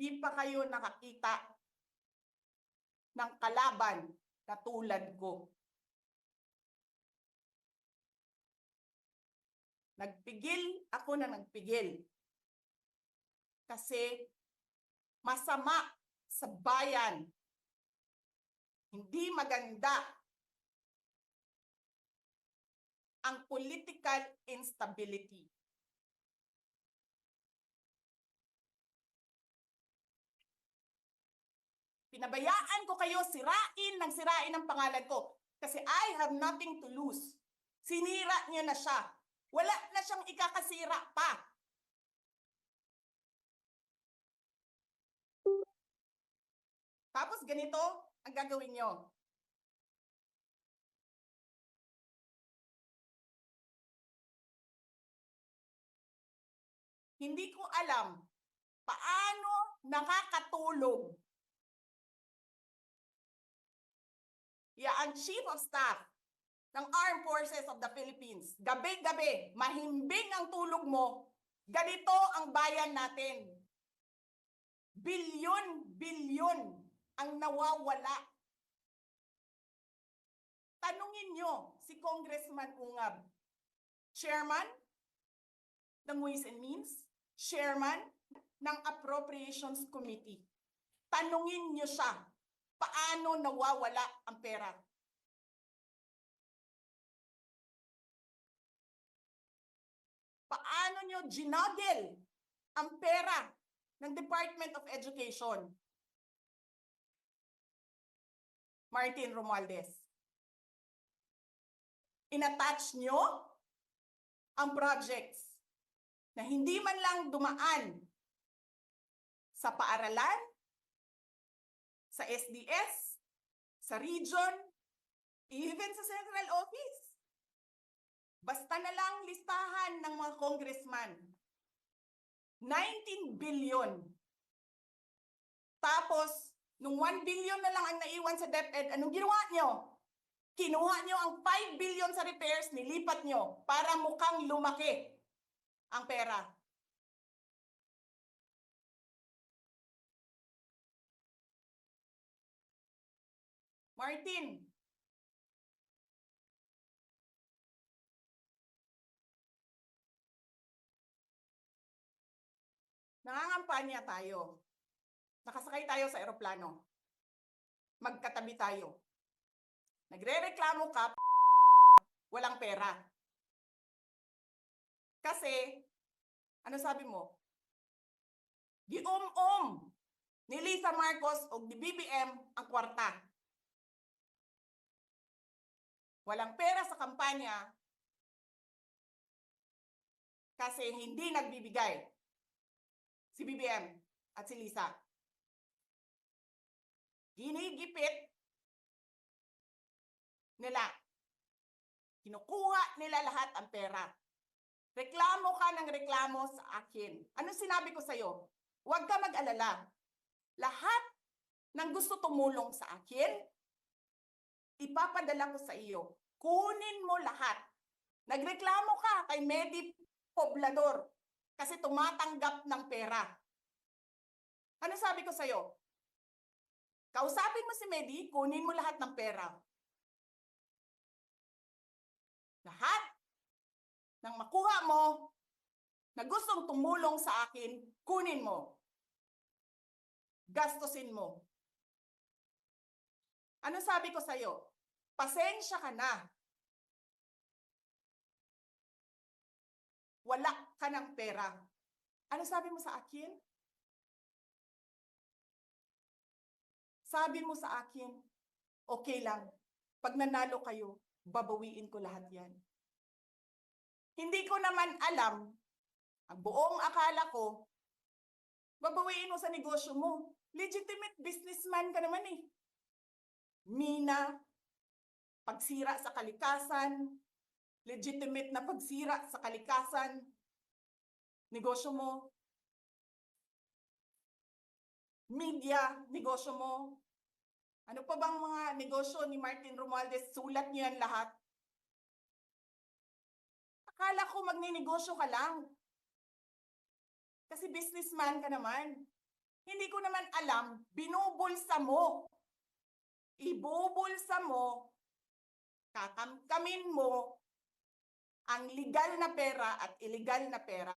Hindi pa kayo nakakita ng kalaban na tulad ko. Nagpigil ako na nagpigil. Kasi masama sa bayan. Hindi maganda ang political instability. Pinabayaan ko kayo sirain ng sirain ang pangalan ko kasi I have nothing to lose. Sinira niya na siya. Wala na siyang ikakasira pa. Tapos ganito ang gagawin nyo. Hindi ko alam paano nakakatulog ya ang Chief of Staff ng Armed Forces of the Philippines. Gabi-gabi, mahimbing ang tulog mo. Ganito ang bayan natin. Bilyon-bilyon ang nawawala. Tanungin nyo si Congressman Ungab, Chairman ng Ways and Means, Chairman ng Appropriations Committee. Tanungin nyo siya, paano nawawala ang pera? Paano nyo ginagel ang pera ng Department of Education? Martin Romualdez. Inattach nyo ang projects na hindi man lang dumaan sa paaralan, sa SDS, sa region, even sa central office. Basta na lang listahan ng mga congressman. 19 billion. Tapos, nung 1 billion na lang ang naiwan sa DepEd, anong ginawa nyo? Kinuha nyo ang 5 billion sa repairs, nilipat nyo para mukhang lumaki ang pera. Martin, nangangampanya tayo. Nakasakay tayo sa eroplano. Magkatabi tayo. Nagre-reklamo ka, walang pera. Kasi, ano sabi mo? Gium-um ni Lisa Marcos o ni BBM ang kwarta. Walang pera sa kampanya kasi hindi nagbibigay si BBM at si Lisa. Ginigipit nila. Kinukuha nila lahat ang pera. Reklamo ka ng reklamo sa akin. Ano sinabi ko sa'yo? Huwag ka mag-alala. Lahat ng gusto tumulong sa akin, ipapadala ko sa iyo. Kunin mo lahat. Nagreklamo ka kay Medi Poblador kasi tumatanggap ng pera. Ano sabi ko sa'yo? Kausapin mo si Medi, kunin mo lahat ng pera. Lahat ng makuha mo na gustong tumulong sa akin, kunin mo. Gastusin mo. Ano sabi ko sa'yo? Pasensya ka na. Wala ka ng pera. Ano sabi mo sa akin? Sabi mo sa akin, okay lang. Pag nanalo kayo, babawiin ko lahat yan. Hindi ko naman alam, ang buong akala ko, babawiin mo sa negosyo mo. Legitimate businessman ka naman eh. Mina, pagsira sa kalikasan, legitimate na pagsira sa kalikasan, negosyo mo, media, negosyo mo, ano pa bang mga negosyo ni Martin Romualdez, sulat niyo yan lahat. Akala ko magninegosyo ka lang. Kasi businessman ka naman. Hindi ko naman alam, binubulsa mo. Ibubulsa mo, kakamkamin mo ang legal na pera at illegal na pera